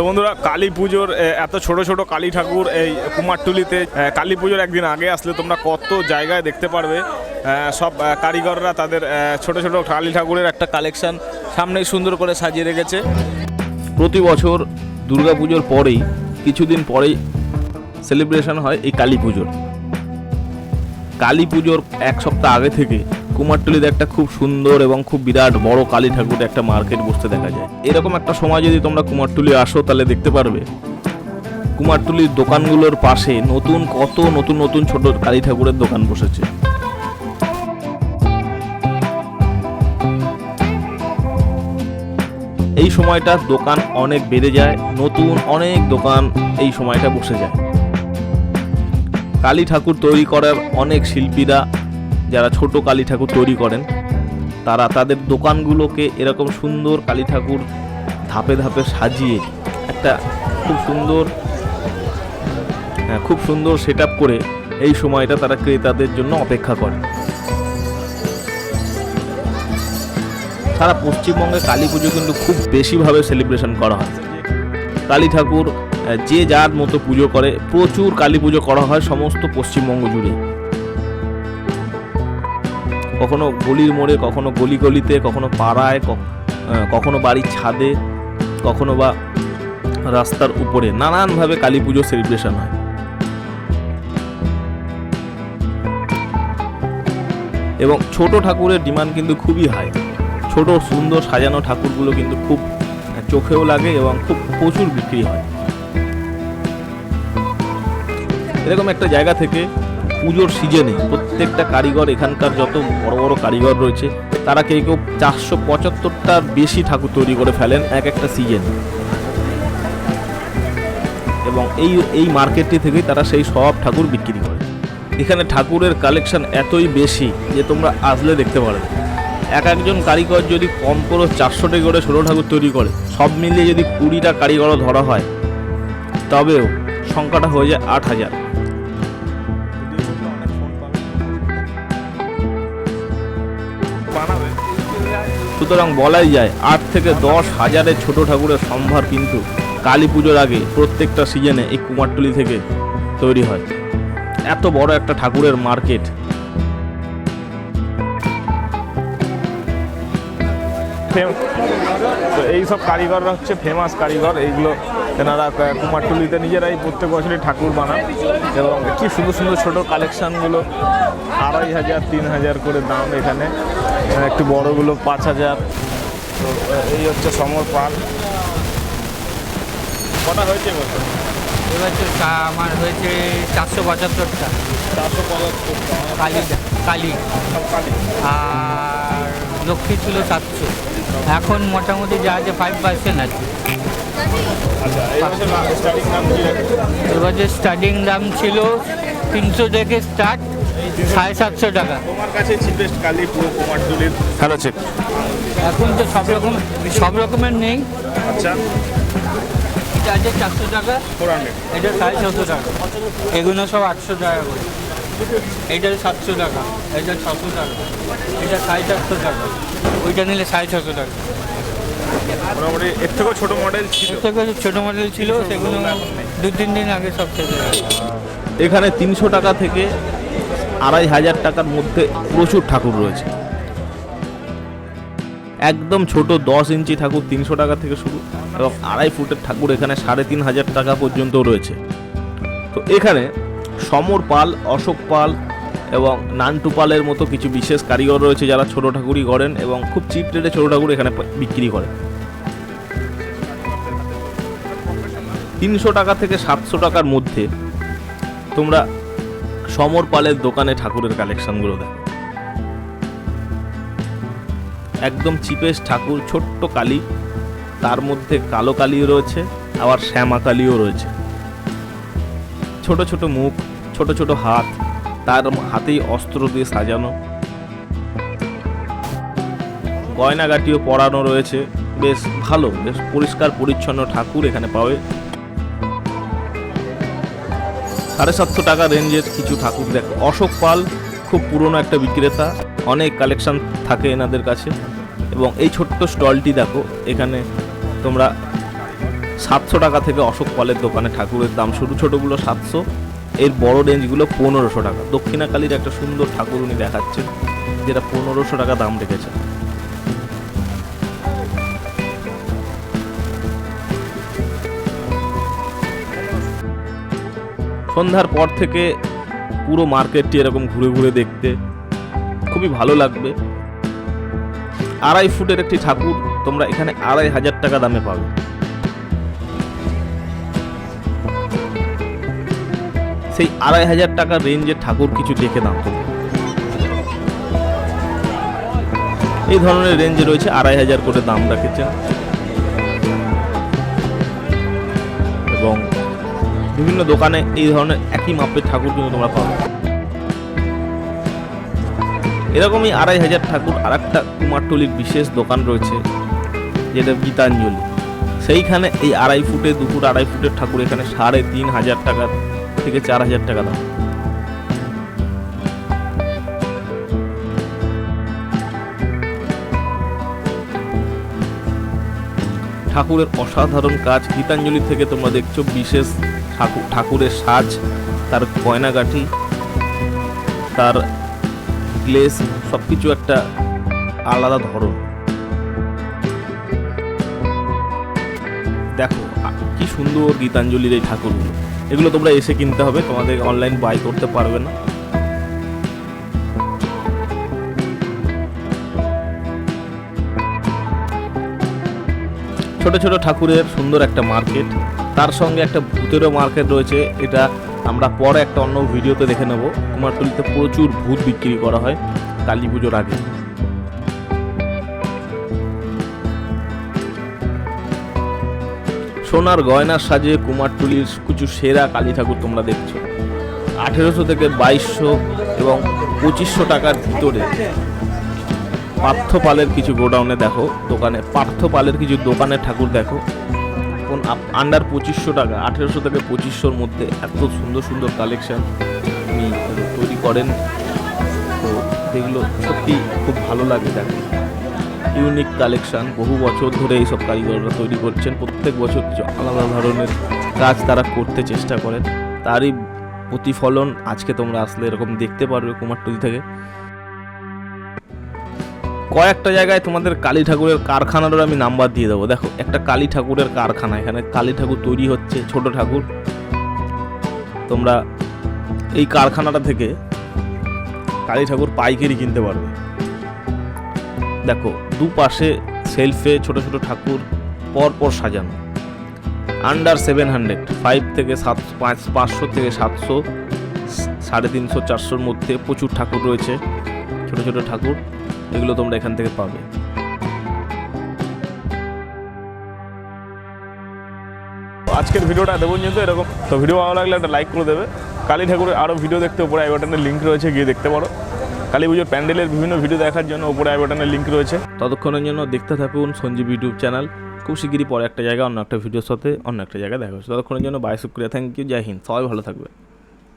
তো বন্ধুরা, কালী পুজোর এত ছোট ছোট কালী ঠাকুর এই কুমারটুলিতে কালী পুজোর একদিন আগে আসলে তোমরা কত জায়গায় দেখতে পারবে। সব কারিগররা তাদের ছোট ছোট কালী ঠাকুরের একটা কালেকশন সামনেই সুন্দর করে সাজিয়ে রেখেছে। প্রতি বছর দুর্গাপুজোর পরেই, কিছুদিন পরেই সেলিব্রেশন হয় এই কালী পুজোর। কালী পুজোর এক সপ্তাহ আগে থেকে কুমারটুলিতে একটা খুব সুন্দর এবং খুব বিরাট বড় কালী ঠাকুরের একটা মার্কেট বসতে দেখা যায়। এরকম একটা সময় যদি তোমরা কুমারটুলি আসো, তাহলে দেখতে পারবে। কুমারটুলির দোকানগুলোর পাশে নতুন কত নতুন নতুন ছোট কালী ঠাকুরের দোকান বসেছে। এই সময়টা দোকান অনেক বেড়ে যায়, নতুন অনেক দোকান এই সময়টা বসে যায়। কালী ঠাকুর তৈরি করার অনেক শিল্পীরা যারা ছোট কালী ঠাকুর তৈরি করেন তারা তাদের দোকানগুলোকে এরকম সুন্দর কালী ঠাকুর ধাপে ধাপে সাজিয়ে একটা খুব সুন্দর হ্যাঁ, খুব সুন্দর সেট করে এই সময়টা তারা ক্রেতাদের জন্য অপেক্ষা করে। সারা পশ্চিমবঙ্গে কালী পুজো কিন্তু খুব বেশিভাবে সেলিব্রেশন করা হয়। কালী ঠাকুর যে যার মতো পুজো করে প্রচুর কালী পুজো করা হয় সমস্ত পশ্চিমবঙ্গ জুড়ে। কখনো গলির মোড়ে, কখনো গলি গলিতে কখনো পাড়ায় কখনো বাড়ির ছাদে, কখনো বা রাস্তার উপরে। নানানভাবে কালী পুজো সেলিব্রেশন হয়। এবং ছোট ঠাকুরের ডিমান্ড কিন্তু খুবই হাই ছোট, সুন্দর, সাজানো ঠাকুরগুলো কিন্তু খুব চোখেও লাগে এবং খুব প্রচুর বিক্রি হয়। এরকম একটা জায়গা থেকে পুজোর সিজনে প্রত্যেকটা কারিগর, এখানকার যত বড় বড় কারিগর রয়েছে, তারা কেউ কেউ চারশো পঁচাত্তরটার বেশি ঠাকুর তৈরি করে ফেলেন এক একটা সিজনে। এবং এই এই মার্কেটটি থেকেই তারা সেই সব ঠাকুর বিক্রি করে। এখানে ঠাকুরের কালেকশন এতই বেশি যে তোমরা আসলে দেখতে পারবে এক একজন কারিগর যদি কম করে চারশোটি করে ষোলো ঠাকুর তৈরি করে, সব মিলিয়ে যদি কুড়িটা কারিগরও ধরা হয়, তবেও সংখ্যাটা হয়ে যায় আট হাজার। সুতরাং বলাই যায়, আট থেকে দশ হাজারের ছোট ঠাকুরের সম্ভার কিন্তু কালী পুজোর আগে প্রত্যেকটা সিজনে এই কুমারটুলি থেকে তৈরি হয়। এত বড় একটা ঠাকুরের মার্কেট। তো এই সব কারিগররা হচ্ছে ফেমাস কারিগর, এইগুলো এনারা ক- কুমারটুলিতে নিজেরাই প্রত্যেক বছরই ঠাকুর বানান এবং কি সুন্দর সুন্দর ছোটো কালেকশানগুলো আড়াই হাজার, তিন হাজার করে দাম এখানে। একটু বড়গুলো পাঁচ হাজার। তো এই হচ্ছে সমর পাল। কটা হয়েছে এবছর আমার হয়েছে চারশো পঁচাত্তরটা। চারশো পঁচাত্তর কালি কালি। আর লক্ষ্মী ছিল সাতশো। এখন মোটামুটি যা আছে ফাইভ পার্সেন্ট আছে। আচ্ছা রেখেছে এবছর স্টার্টিং দাম ছিল তিনশো থেকে স্টার্ট সাড়ে সাতশো টাকা। তোমার কাছে চিপেস্ট কালী পুরো কুমারটুলির হ্যালো চেক এখন তো সব রকম সব রকমের নেই। আচ্ছা। এটা আছে চারশো টাকা। ফোর হান্ড্রেড এটা সাড়ে ছশো টাকা। এগুলো সব আটশো টাকা করে। এইটা সাতশো টাকা এটা ছশো টাকা এটা সাড়ে চারশো টাকা ওইটা নিলে সাড়ে ছশো টাকা। মোটামুটি এর থেকেও ছোট মডেল ছিল। এর থেকে ছোটো মডেল ছিল সেগুলো দু তিন দিন আগে সব শেষ এখানে তিনশো টাকা থেকে আড়াই হাজার টাকার মধ্যে প্রচুর ঠাকুর রয়েছে। একদম ছোট দশ ইঞ্চি ঠাকুর তিনশো টাকা থেকে শুরু, এবং আড়াই ফুটের ঠাকুর এখানে সাড়ে তিন হাজার টাকা পর্যন্ত রয়েছে। তো এখানে সমর পাল, অশোক পাল এবং নান্টু পালের মতো কিছু বিশেষ কারিগর রয়েছে যারা ছোট ঠাকুরই করেন এবং খুব চিপ রেটে ছোট ঠাকুর এখানে বিক্রি করে। তিনশো টাকা থেকে সাতশো টাকার মধ্যে তোমরা সমর পালের দোকানে ঠাকুরের কালেকশনগুলো দেখো। একদম চিপেস্ট ঠাকুর, ছোট্ট কালী, তার মধ্যে কালো কালিও রয়েছে, আবার শ্যামা কালিও রয়েছে। ছোট ছোট মুখ, ছোট ছোট হাত, তার হাতেই অস্ত্র দিয়ে সাজানো। গয়নাগাটিও পরানো রয়েছে। বেশ ভালো, বেশ পরিষ্কার পরিচ্ছন্ন ঠাকুর এখানে পাবে সাড়ে সাতশো টাকা রেঞ্জের কিছু ঠাকুর দেখো। অশোক পাল, খুব পুরনো একটা বিক্রেতা, অনেক কালেকশন থাকে এনাদের কাছে। এবং এই ছোট্ট স্টলটি দেখো, এখানে তোমরা সাতশো টাকা থেকে অশোক পালের দোকানে ঠাকুরের দাম শুরু। ছোটোগুলো সাতশো, এর বড় রেঞ্জগুলো পনেরোশো টাকা। দক্ষিণাকালীর একটা সুন্দর ঠাকুর উনি দেখাচ্ছেন, যেটা পনেরোশো টাকা দাম রেখেছে। সন্ধ্যার পর থেকে পুরো মার্কেটটি এরকম ঘুরে ঘুরে দেখতে খুবই ভালো লাগবে। আড়াই ফুটের একটি ঠাকুর তোমরা এখানে আড়াই হাজার টাকা দামে পাবে। সেই আড়াই হাজার টাকার রেঞ্জের ঠাকুর কিছু দেখে দাম এই ধরনের রেঞ্জে রয়েছে আড়াই হাজার করে দাম রাখেছেন এবং বিভিন্ন দোকানে এই ধরনের একই মাপের ঠাকুর কিন্তু তোমরা পাবে এরকমই আড়াই হাজার ঠাকুর আর একটা কুমারটুলির বিশেষ দোকান রয়েছে, যেটা গীতাঞ্জলি। সেইখানে এই আড়াই ফুটে, দু ফুট আড়াই ফুটের ঠাকুর এখানে সাড়ে তিন হাজার টাকা থেকে চার হাজার টাকা দাম। ঠাকুরের অসাধারণ কাজ গীতাঞ্জলি থেকে তোমরা দেখছ বিশেষ ঠাকুর ঠাকুরের সাজ, তার গয়নাগাঠি, তার গ্লেস সব কিছু একটা আলাদা ধরন। দেখো, কি সুন্দর গীতাঞ্জলির এই ঠাকুরগুলো এগুলো তোমরা এসে কিনতে হবে, তোমাদের অনলাইন বাই করতে পারবে না। ছোট ছোট ঠাকুরের সুন্দর একটা মার্কেট। তার সঙ্গে একটা ভূতেরও মার্কেট রয়েছে, এটা আমরা পরে একটা অন্য ভিডিওতে দেখে নেব। কুমারটুলিতে প্রচুর ভূত বিক্রি করা হয় কালী পুজোর আগে। সোনার গয়নার সাজে কুমারটুলির কিছু সেরা কালী ঠাকুর তোমরা দেখছ। আঠেরোশো থেকে বাইশশো এবং পঁচিশশো টাকার ভিতরে পার্থপালের কিছু গোডাউনে দেখো, দোকানে পার্থপালের কিছু দোকানের ঠাকুর দেখো। কোন আন্ডার পঁচিশশো টাকা, আঠেরোশো থেকে পঁচিশশোর মধ্যে এত সুন্দর সুন্দর কালেকশান উনি তৈরি করেন। তো এগুলো সত্যি খুব ভালো লাগে দেখো ইউনিক কালেকশান বহু বছর ধরে এইসব কারিগররা তৈরি করছেন। প্রত্যেক বছর কিছু আলাদা ধরনের কাজ তারা করতে চেষ্টা করেন। তারই প্রতিফলন আজকে তোমরা আসলে এরকম দেখতে পারবে কুমারটুলি থেকে। কয়েকটা জায়গায় তোমাদের কালী ঠাকুরের কারখানারও আমি নাম্বার দিয়ে দেবো। দেখো, একটা কালী ঠাকুরের কারখানা, এখানে কালী ঠাকুর তৈরি হচ্ছে, ছোট ঠাকুর। তোমরা এই কারখানাটা থেকে কালী ঠাকুর পাইকারি কিনতে পারবে। দেখো, দুপাশে সেলফে ছোট ছোট ঠাকুর পর পর সাজানো। আন্ডার সেভেন হান্ড্রেড ফাইভ থেকে সাত, পাঁচ, পাঁচশো থেকে সাতশো, সাড়ে তিনশো, চারশোর মধ্যে প্রচুর ঠাকুর রয়েছে, ছোট ছোট ঠাকুর। এগুলো তোমরা এখান থেকে পাবে। আজকের ভিডিওটা দেবো পর্যন্ত এরকম। তো ভিডিও ভালো লাগলে একটা লাইক করে দেবে। কালী ঠাকুরের আরও ভিডিও দেখতে উপরে আই বাটনের লিঙ্ক রয়েছে গিয়ে দেখতে পারো। কালী পুজোর প্যান্ডেলের বিভিন্ন ভিডিও দেখার জন্য উপরে আই বাটনের লিঙ্ক রয়েছে। ততক্ষণের জন্য দেখতে থাকুন সঞ্জীব ইউটিউব চ্যানেল খুব শিগগিরই পরে একটা জায়গা অন্য একটা ভিডিওর সাথে অন্য একটা জায়গায় দেখা হচ্ছে। ততক্ষণের জন্য বাই শুক্রিয়া থ্যাংক ইউ জয় হিন্দ। সবাই ভালো থাকবে